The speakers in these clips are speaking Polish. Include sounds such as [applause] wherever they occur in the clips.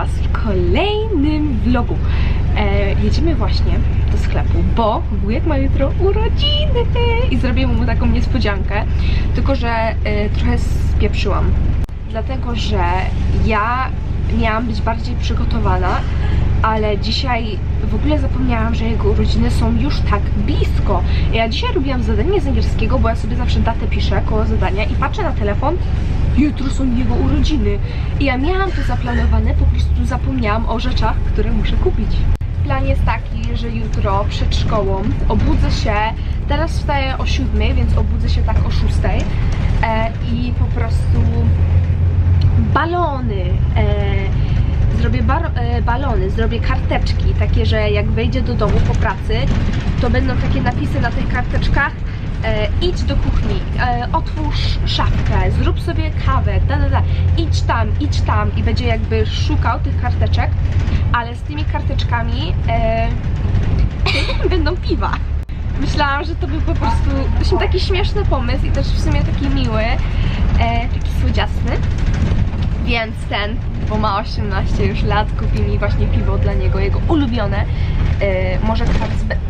Was w kolejnym vlogu. E, jedziemy właśnie do sklepu, bo wujek ma jutro urodziny i zrobimy mu taką niespodziankę. Tylko, że e, trochę spieprzyłam. Dlatego, że ja miałam być bardziej przygotowana, ale dzisiaj w ogóle zapomniałam, że jego urodziny są już tak blisko. Ja dzisiaj robiłam zadanie z angielskiego, bo ja sobie zawsze datę piszę koło zadania i patrzę na telefon, jutro są jego urodziny. I ja miałam to zaplanowane, po prostu zapomniałam o rzeczach, które muszę kupić. Plan jest taki, że jutro przed szkołą obudzę się, teraz wstaję o 7, więc obudzę się tak o 6 e, i po prostu balony. E, zrobię bar, e, balony, zrobię karteczki, takie, że jak wejdzie do domu po pracy, to będą takie napisy na tych karteczkach. E, idź do kuchni, e, otwórz szafkę, zrób sobie kawę, da, da, da. idź tam, idź tam i będzie jakby szukał tych karteczek, ale z tymi karteczkami e, [laughs] będą piwa. Myślałam, że to był po prostu właśnie taki śmieszny pomysł i też w sumie taki miły, e, taki słodziasty. Więc ten, bo ma 18 już lat, kupi mi właśnie piwo dla niego, jego ulubione. E, może Carlsbe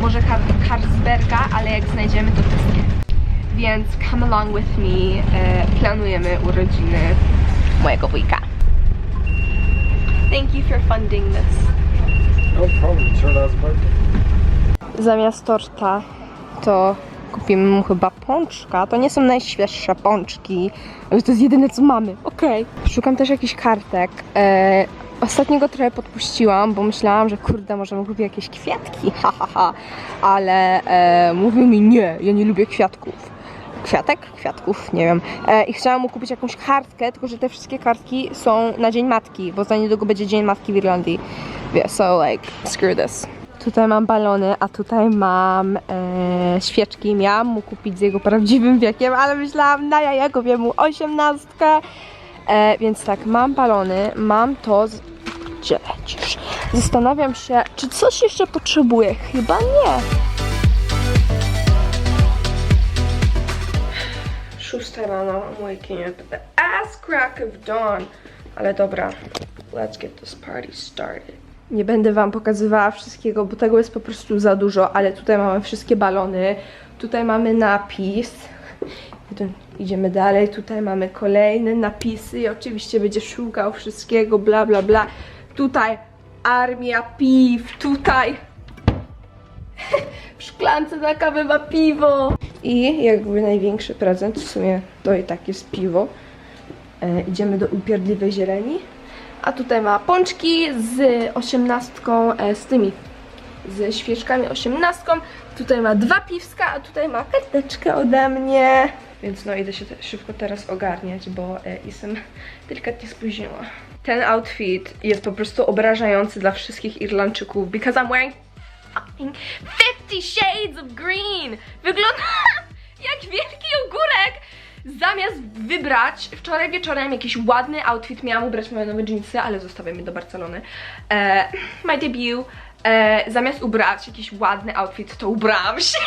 może Kar- Carlsberga, ale jak znajdziemy to wszystkie. Więc come along with me. E, planujemy urodziny mojego wujka. Thank you for funding this. No problem, birthday. Zamiast torta to kupimy mu chyba pączka. To nie są najświeższe pączki, ale to jest jedyne co mamy. Okej. Szukam też jakichś kartek. E, ostatniego trochę podpuściłam, bo myślałam, że kurde, może mu kupię jakieś kwiatki, [laughs] ha, ha, ha. Ale e, mówił mi nie, ja nie lubię kwiatków. Kwiatek? Kwiatków, nie wiem. E, I chciałam mu kupić jakąś kartkę, tylko że te wszystkie kartki są na Dzień Matki, bo za niedługo będzie Dzień Matki w Irlandii. Yeah, so like, screw this. Tutaj mam balony, a tutaj mam e, świeczki. Miałam mu kupić z jego prawdziwym wiekiem, ale myślałam, na ja kupię mu osiemnastkę. E, więc tak, mam balony, mam to. Z... Gdzie lecisz? Zastanawiam się, czy coś jeszcze potrzebuję. Chyba nie. Szósta rano, I'm waking up at the ass crack of dawn. Ale dobra, let's get this party started. Nie będę Wam pokazywała wszystkiego, bo tego jest po prostu za dużo, ale tutaj mamy wszystkie balony, tutaj mamy napis, Idziemy dalej, tutaj mamy kolejne napisy i oczywiście będzie szukał wszystkiego, bla bla bla. Tutaj armia piw, tutaj [laughs] w szklance na kawę ma piwo. I jakby największy prezent, w sumie to i tak jest piwo. E, idziemy do upierdliwej zieleni. A tutaj ma pączki z osiemnastką, e, z tymi, z świeczkami osiemnastką. Tutaj ma dwa piwska, a tutaj ma karteczkę ode mnie. Więc no idę się szybko teraz ogarniać, bo e, jestem [laughs] delikatnie spóźniona. Ten outfit jest po prostu obrażający dla wszystkich Irlandczyków, because I'm wearing fucking 50 shades of green! Wygląda [laughs] jak wielki ogórek! Zamiast wybrać, wczoraj wieczorem jakiś ładny outfit, miałam ubrać moje nowe jeansy, ale zostawiam je do Barcelony. E, [laughs] my debut. E, zamiast ubrać jakiś ładny outfit, to ubrałam się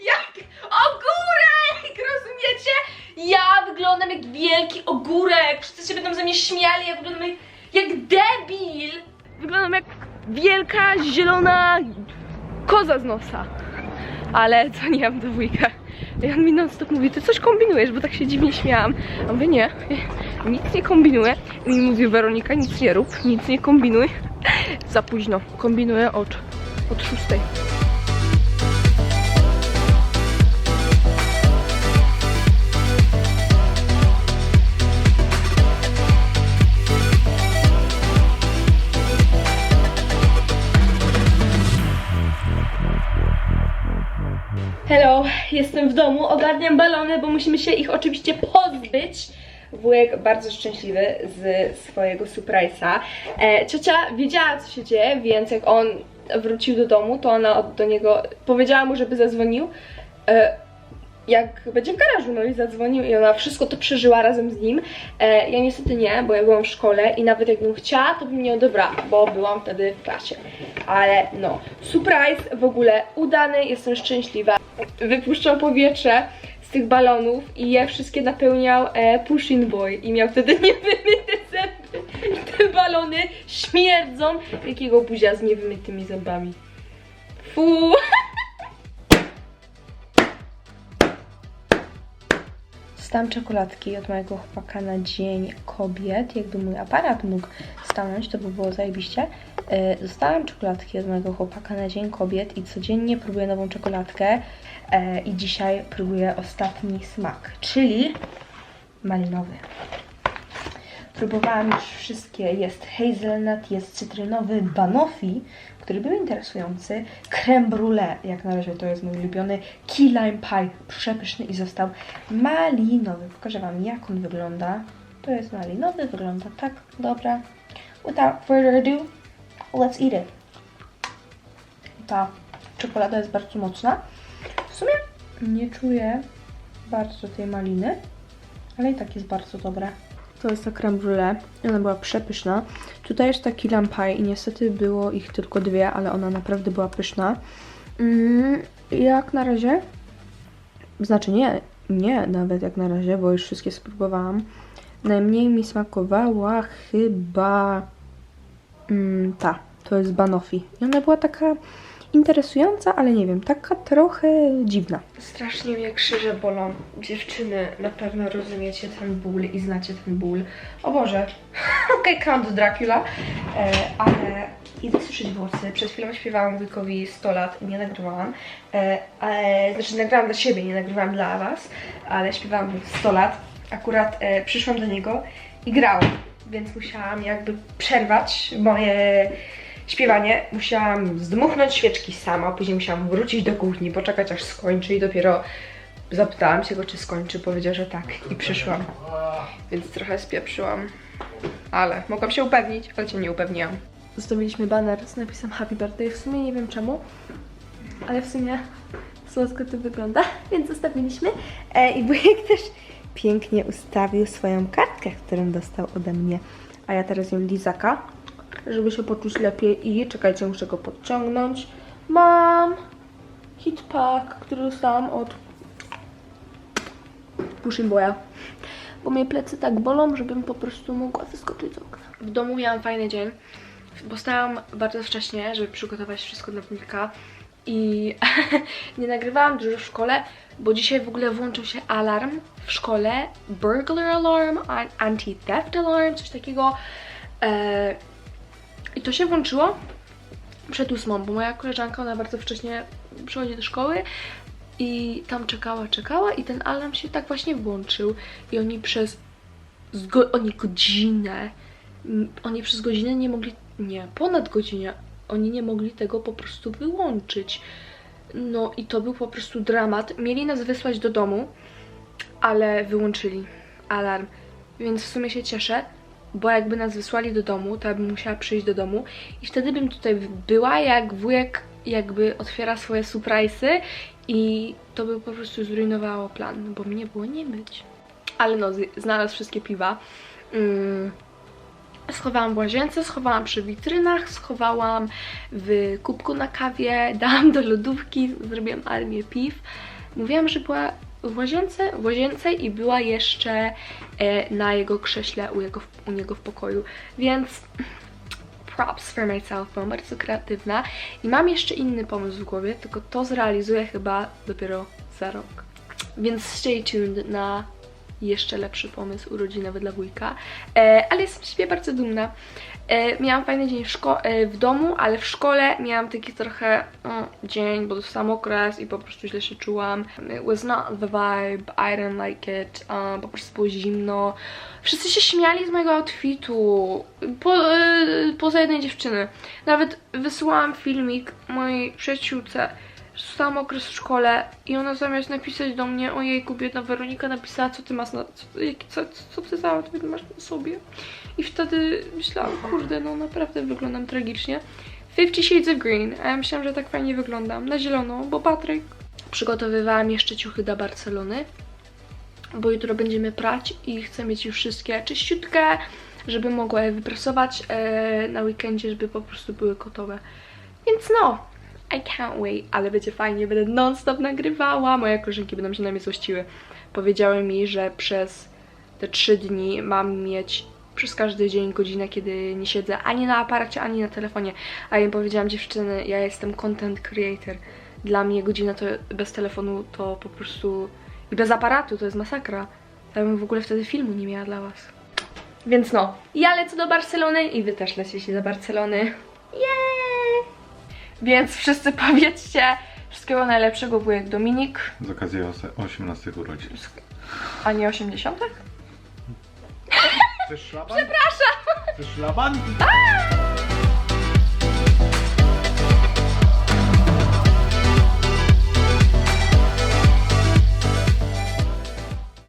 jak ogórek! Rozumiecie? Ja wyglądam jak wielki ogórek! Wszyscy się będą ze mnie śmiali, ja wyglądam jak, jak debil! Wyglądam jak wielka, zielona koza z nosa. Ale co nie mam do wujka. I on mi non stop mówi, ty coś kombinujesz, bo tak się dziwnie śmiałam. A mówię, nie, nic nie kombinuję. I mi mówi, Weronika, nic nie rób, nic nie kombinuj. Za późno, kombinuję od, od szóstej. Jestem w domu, ogarniam balony, bo musimy się ich oczywiście pozbyć. Wujek bardzo szczęśliwy z swojego surprise'a. E, ciocia wiedziała, co się dzieje, więc jak on wrócił do domu, to ona do niego powiedziała mu, żeby zadzwonił. E, jak będzie w garażu, no i zadzwonił i ona wszystko to przeżyła razem z nim. E, ja niestety nie, bo ja byłam w szkole i nawet jakbym chciała, to bym nie odebrała, bo byłam wtedy w klasie. Ale no, surprise w ogóle udany, jestem szczęśliwa. Wypuszczał powietrze z tych balonów i je wszystkie napełniał e, Pushing Boy i miał wtedy [laughs] niewymyte zęby. I te balony śmierdzą. Jakiego buzia z niewymytymi zębami. Fu. [laughs] Dostałam czekoladki od mojego chłopaka na Dzień Kobiet. Jakby mój aparat mógł stanąć, to by było zajebiście. E, Dostałam czekoladki od mojego chłopaka na Dzień Kobiet i codziennie próbuję nową czekoladkę. E, I dzisiaj próbuję ostatni smak, czyli malinowy. Próbowałam już wszystkie. Jest hazelnut, jest cytrynowy banoffee, który był interesujący. Creme brulee, jak na razie to jest mój ulubiony. Key lime pie, przepyszny i został malinowy. Pokażę Wam, jak on wygląda. To jest malinowy, wygląda tak. Dobra. Without further ado, let's eat it. Ta czekolada jest bardzo mocna. W sumie nie czuję bardzo tej maliny, ale i tak jest bardzo dobra. To jest ta creme brulee i ona była przepyszna. Tutaj jest taki lampaj i niestety było ich tylko dwie, ale ona naprawdę była pyszna. Mm, jak na razie, znaczy nie, nie nawet jak na razie, bo już wszystkie spróbowałam. Najmniej mi smakowała chyba mm, ta, to jest banoffee. I ona była taka interesująca, ale nie wiem, taka trochę dziwna. Strasznie mnie krzyże bolą. Dziewczyny, na pewno rozumiecie ten ból i znacie ten ból. O Boże, [laughs] okej, okay, Count Dracula, e, ale idę suszyć włosy. Przed chwilą śpiewałam wujkowi 100 lat, nie nagrywałam. E, ale, znaczy nagrałam dla siebie, nie nagrywałam dla was, ale śpiewałam mu 100 lat. Akurat e, przyszłam do niego i grałam, więc musiałam jakby przerwać moje śpiewanie. Musiałam zdmuchnąć świeczki sama, później musiałam wrócić do kuchni, poczekać aż skończy i dopiero zapytałam się go, czy skończy. Powiedział, że tak i przyszłam. Więc trochę spieprzyłam. Ale mogłam się upewnić, ale cię nie upewniłam. Zostawiliśmy baner z napisem Happy Birthday. W sumie nie wiem czemu, ale w sumie słodko to wygląda, więc zostawiliśmy. E, I wujek też pięknie ustawił swoją kartkę, którą dostał ode mnie. A ja teraz jem lizaka, żeby się poczuć lepiej i czekajcie, muszę go podciągnąć. Mam hit pack, który dostałam od Pushing Boya. Bo mnie plecy tak bolą, żebym po prostu mogła wyskoczyć z okna. W domu miałam fajny dzień, bo stałam bardzo wcześnie, żeby przygotować wszystko dla wnika. I [laughs] nie nagrywałam dużo w szkole, bo dzisiaj w ogóle włączył się alarm w szkole. Burglar alarm, an- anti-theft alarm, coś takiego. E, I to się włączyło przed ósmą, bo moja koleżanka, ona bardzo wcześnie przychodzi do szkoły i tam czekała, czekała i ten alarm się tak właśnie włączył i oni przez oni godzinę, oni przez godzinę nie mogli, nie, ponad godzinę, oni nie mogli tego po prostu wyłączyć. No i to był po prostu dramat. Mieli nas wysłać do domu, ale wyłączyli alarm. Więc w sumie się cieszę, bo jakby nas wysłali do domu, to ja bym musiała przyjść do domu i wtedy bym tutaj była, jak wujek jakby otwiera swoje surprise'y i to by po prostu zrujnowało plan, bo mnie było nie być. Ale no, znalazł wszystkie piwa. Mm. Schowałam w łazience, schowałam przy witrynach, schowałam w kubku na kawie, [laughs] dałam do lodówki, zrobiłam armię piw. Mówiłam, że była w łazience, w łazience i była jeszcze e, na jego krześle u, jego, u niego w pokoju, więc [clears throat] props for myself, byłam bardzo kreatywna i mam jeszcze inny pomysł w głowie, tylko to zrealizuję chyba dopiero za rok. Więc stay tuned na jeszcze lepszy pomysł urodzinowy dla wujka, e, ale jestem z siebie bardzo dumna. E, miałam fajny dzień w, e, w domu, ale w szkole miałam taki trochę mm, dzień, bo dostałam okres i po prostu źle się czułam. It was not the vibe, I didn't like it, um, po prostu było zimno. Wszyscy się śmiali z mojego outfitu, po, e, poza jednej dziewczyny. Nawet wysyłałam filmik mojej przyjaciółce, dostałam okres w szkole i ona zamiast napisać do mnie, ojejku, biedna Weronika napisała, co ty masz na, co, co, co ty za masz na sobie. I wtedy myślałam, kurde, no naprawdę wyglądam tragicznie. Fifty Shades of Green, a ja myślałam, że tak fajnie wyglądam, na zielono, bo Patryk. Przygotowywałam jeszcze ciuchy do Barcelony, bo jutro będziemy prać i chcę mieć już wszystkie czyściutkie, żeby mogła je wyprasować e, na weekendzie, żeby po prostu były gotowe. Więc no, I can't wait, ale będzie fajnie, będę non-stop nagrywała, moje koleżanki będą się na mnie złościły. Powiedziały mi, że przez te trzy dni mam mieć przez każdy dzień godzinę, kiedy nie siedzę ani na aparacie, ani na telefonie. A ja im powiedziałam dziewczyny, ja jestem content creator. Dla mnie godzina to bez telefonu to po prostu i bez aparatu to jest masakra. Ja bym w ogóle wtedy filmu nie miała dla was. Więc no, ja lecę do Barcelony i wy też lecicie do Barcelony. Jeee! Więc wszyscy powiedzcie wszystkiego najlepszego wujek Dominik, Z okazji ose- 18 urodzin. a nie 80. Chcesz szlaban? Przepraszam! Chcesz szlaban?